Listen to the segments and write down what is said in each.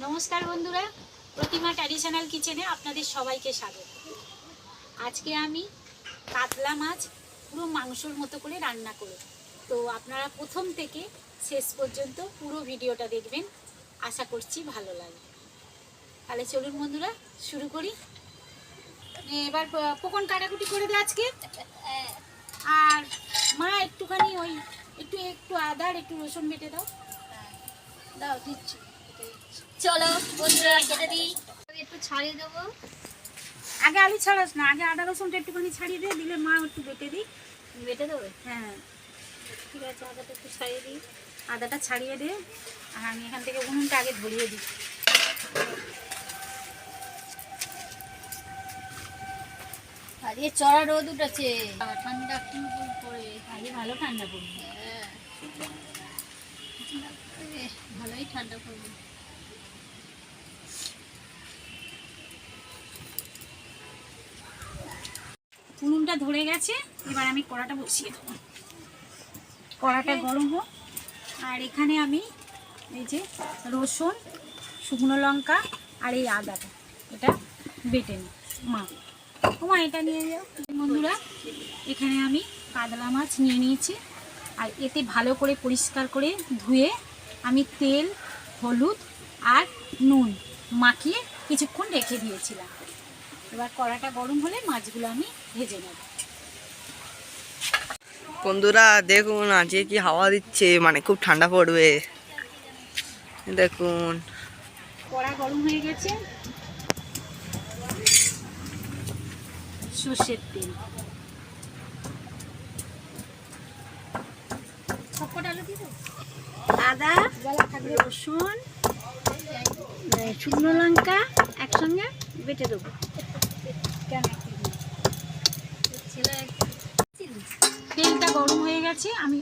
নমস্কার বন্ধুরা, প্রতিমা ট্র্যাডিশনাল কিচেনে আপনাদের সবাইকে স্বাগত। আজকে আমি কাতলা মাছ পুরো মাংসর মতো করে রান্না করব। তো আপনারা প্রথম থেকে শেষ পর্যন্ত পুরো ভিডিওটা দেখবেন, আশা করছি ভালো লাগবে। তাহলে চলুন বন্ধুরা, শুরু করি। এবার পোকন কাটাকুটি করে দে আজকে। আর মা একটুখানি ওই একটু একটু আদার একটু রসুন বেটে দাও। দাও, দিচ্ছি। চলো বন্ধুরা কেটে দিই। একটু ছাড়িয়ে দেবো। আগে আলু ছাড়াস না আগে আদা রসুনটা একটুখানি ছাড়িয়ে দে দিলে মা একটু বেটে দিই বেটে দেবে? হ্যাঁ। ঠিক আছে আদাটা একটু ছাড়িয়ে দিই। আদাটা ছাড়িয়ে দে আর আমি এখান থেকে উনুনটা আগে ধরিয়ে দিই। আজকে চড়া রোদ উঠেছে। ঠান্ডা কিন্তু পড়ে আগে ভালো ঠান্ডা পড়বে। হ্যাঁ। ভালোই ঠান্ডা পড়বে। উনুনটা ধরে গেছে এবার আমি কড়াটা বসিয়ে দেবো। কড়াটা গরম হোক। আর এখানে আমি এই যে রসুন শুকনো লঙ্কা আর এই আদাটা এটা বেটে নিই। মা মা এটা নিয়ে যাও। বন্ধুরা এখানে আমি কাতলা মাছ নিয়ে নিয়েছি। আর এতে ভালো করে পরিষ্কার করে ধুয়ে আমি তেল হলুদ আর নুন মাখিয়ে কিছুক্ষণ রেখে দিয়েছিলাম। এবার কড়াটা গরম হলে মাছগুলো আমি ভেজে নেব। বন্ধুরা দেখুন আজকে কি হাওয়া দিচ্ছে মানে খুব ঠান্ডা পড়বে। দেখুন। কড়া গরম হয়ে গেছে। সর্ষের তেল? আদা রসুন শুকনো লঙ্কা একসঙ্গে বেটে দেবো কেন একটু দিই? ছেলে তেলটা গরম হয়ে গেছে, আমি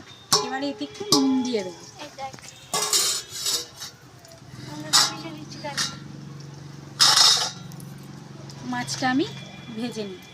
এবারে এতে একটু নুন দিয়ে দেবো। মাছটা আমি ভেজে নিই।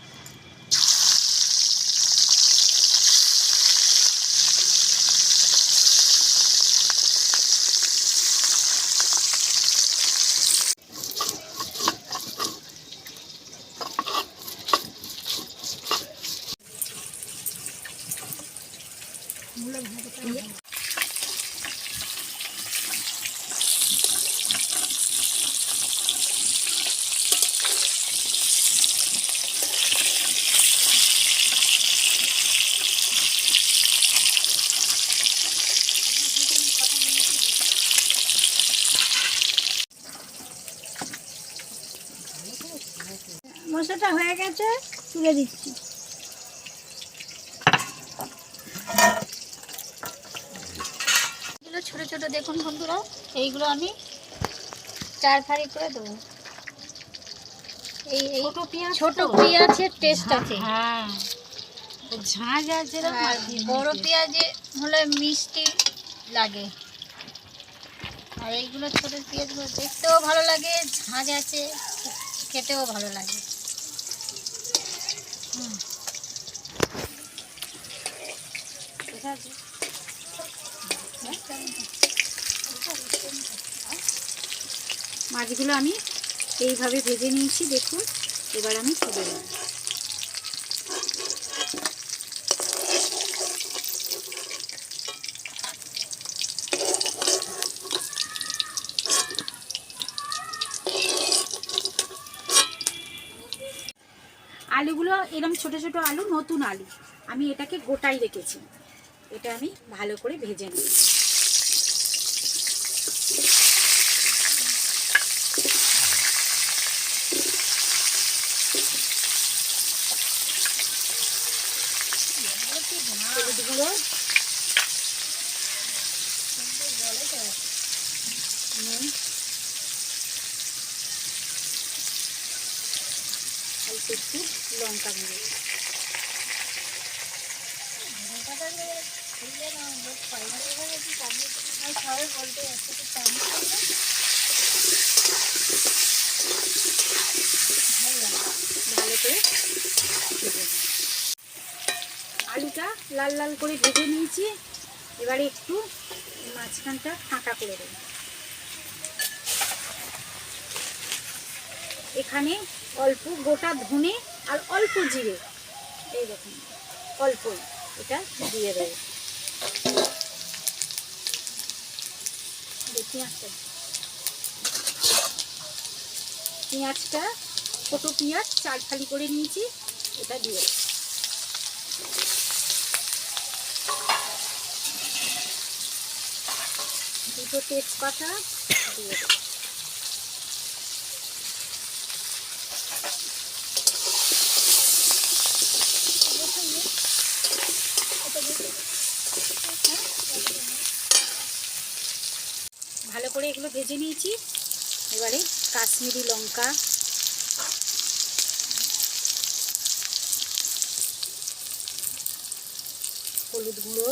মশলাটা হয়ে গেছে তুলে দিচ্ছি। এগুলো ছোট ছোট দেখুন বন্ধুরা এইগুলো আমি চার ফাড়ি করে দেবো। এই এই ছোট পেঁয়াজ ছোট তো? পেঁয়াজের টেস্ট আছে। হ্যাঁ। ঝাঁঝ আছে। আর বড় পেঁয়াজে হলে মিষ্টি লাগে। আর এইগুলো ছোট পেঁয়াজগুলো দেখতেও ভালো লাগে ঝাঁঝ আছে খেতেও ভালো লাগে। আছে মাছগুলো আমি এইভাবে ভেজে নিয়েছি দেখুন। এবার আমি তুলে নেব। আলুগুলো এরকম ছোট ছোট আলু, নতুন আলু। আমি এটাকে গোটাই রেখেছি। এটা আমি ভালো করে ভেজে নেব হলুদগুলো নুন অল্প একটু লঙ্কা করে আলুটা লাল লাল করে ভেজে নিয়েছি। এবারে একটু মাঝখানটা ফাঁকা করে দেবো। এখানে অল্প গোটা ধনে আর অল্প জিরে। এই দেখুন অল্পই এটা দিয়ে এই পেঁয়াজটা। পেঁয়াজটা, ছোটো পেঁয়াজ চার ফালি করে নিয়েছি, এটা দিয়ে। দুটো তেজপাতা দিয়ে দেবো ভালো করে এগুলো ভেজে নিয়েছি। এবারে কাশ্মীরি লঙ্কা। হলুদ গুঁড়ো।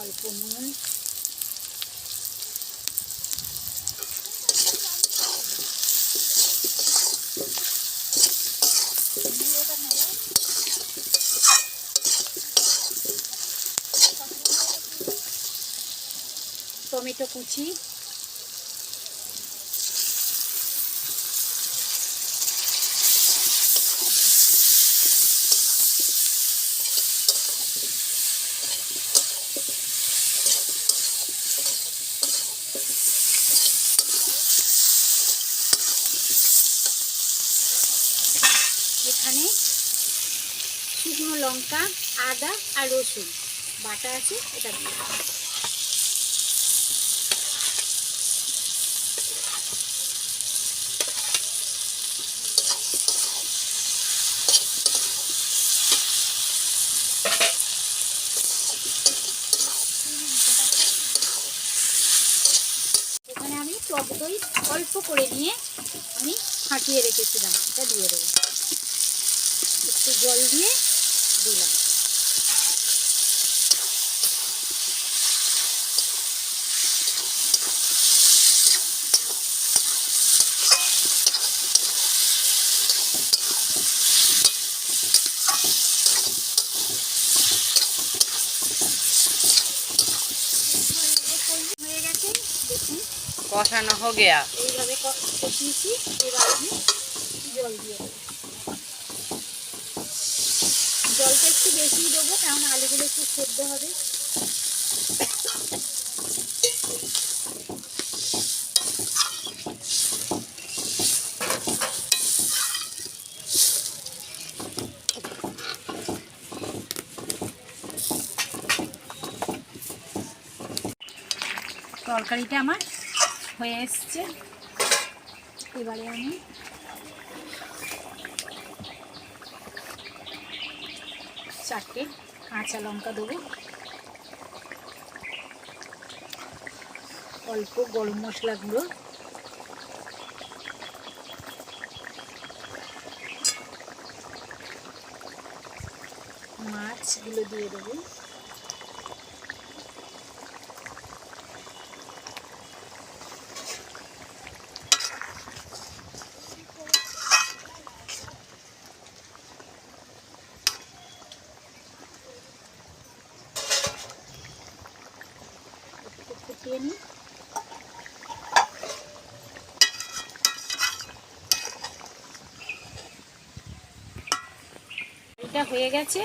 অল্প নুন। টমেটো কুচি। এখানে শুকনো লঙ্কা আদা আর রসুন। বাটা আছে এটা দিয়ে দেবো। এখানে দই অল্প করে নিয়ে আমি ফাটিয়ে রেখেছিলাম। এটা দিয়ে দেবো। একটু জল দিয়ে দিলাম হয়ে গেছে দেখুন কষানো হো গেয়া। এইভাবে জল দিয়ে জলটা একটু বেশি দেবো, কারণ আলুগুলো একটু সেদ্ধ হবে। তরকারিটা আমার হয়ে এসছে। এবারে আমি চারটে কাঁচা লঙ্কা দেবো। অল্প গরম মশলা গুঁড়ো। মাছগুলো দিয়ে দেবো একটু ফুটিয়ে নিই এটা হয়ে গেছে।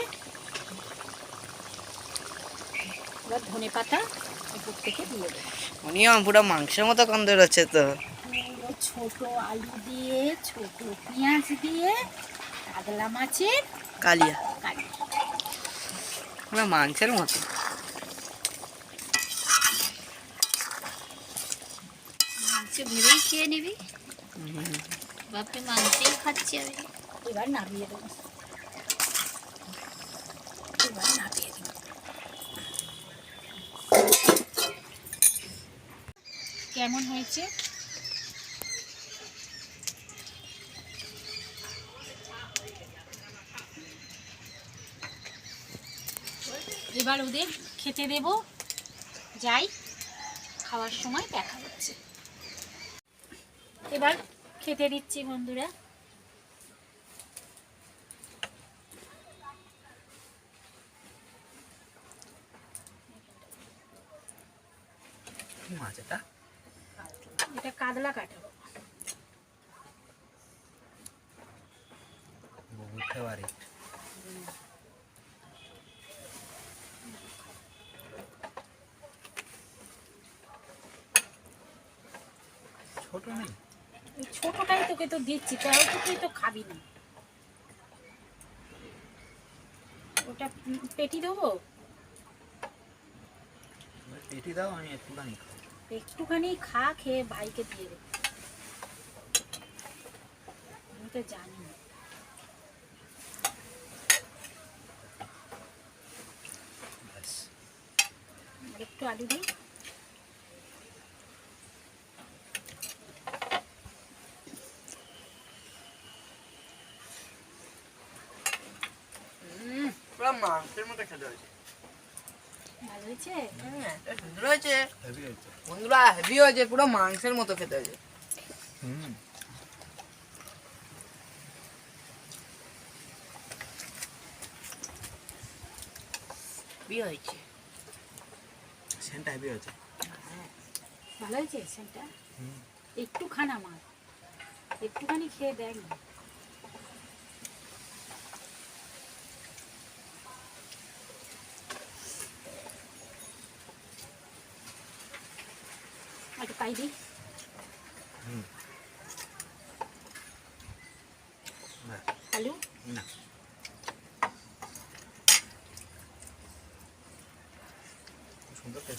এবার ধনে পাতা উপর থেকে দিয়ে দেবো। উনিও পুরো মাংসের মতো গন্ধ বেরোচ্ছে তো। ছোট আলু দিয়ে ছোট পেঁয়াজ দিয়ে কাতলা মাছের কালিয়া। কালি পুরো মাংসের মতো। মাংস ভেবেই খেয়ে নিবি। হুম। বাপরে মাংসই খাচ্ছি আমি। এবার নামিয়ে দেবো এবার নামিয়ে দেবো কেমন হয়েছে? এবার ওদের খেতে দেব। যাই, খাওয়ার সময় দেখা হচ্ছে। এবার খেতে দিচ্ছি বন্ধুরা। মাছ এটা কাতলা কাটা। বহু ফেভারিট ছোট নেই? ছোটটাই তোকে তো দিচ্ছি তাও তো তুই তো খাবি না। ওটা পেটি দেবো? পেটি দাও আমি একটুখানি খাই একটুখানি খা খেয়ে ভাইকে দিয়ে দে আমি তো জানি না। একটু আলু দিই। পুরো মাংসের মতো খেতে হয়েছে। বন্ধুরা হেভি হয়েছে পুরো মাংসের মতো খেতে হয়েছে। হুম। হেভি হয়েছে। সেন্টটা হেভি হয়েছে। ভালো হয়েছে সেটা একটু খানা মার একটুখানি খেয়ে দেখ। না পাই দিই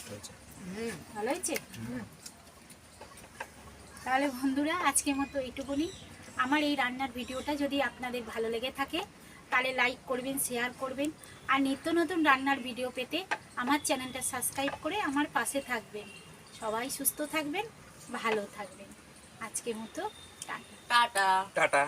হয়েছে হুম, ভালো হয়েছে? তাহলে বন্ধুরা, আজকের মতো এইটুকুনি। আমার এই রান্নার ভিডিওটা যদি আপনাদের ভালো লেগে থাকে, তাহলে লাইক করবেন শেয়ার করবেন। আর নিত্য নতুন রান্নার ভিডিও পেতে আমার চ্যানেলটা সাবস্ক্রাইব করে আমার পাশে থাকবেন। সবাই সুস্থ থাকবেন ভালো থাকবেন। আজকের মতো টাটা। টাটা। টাটা।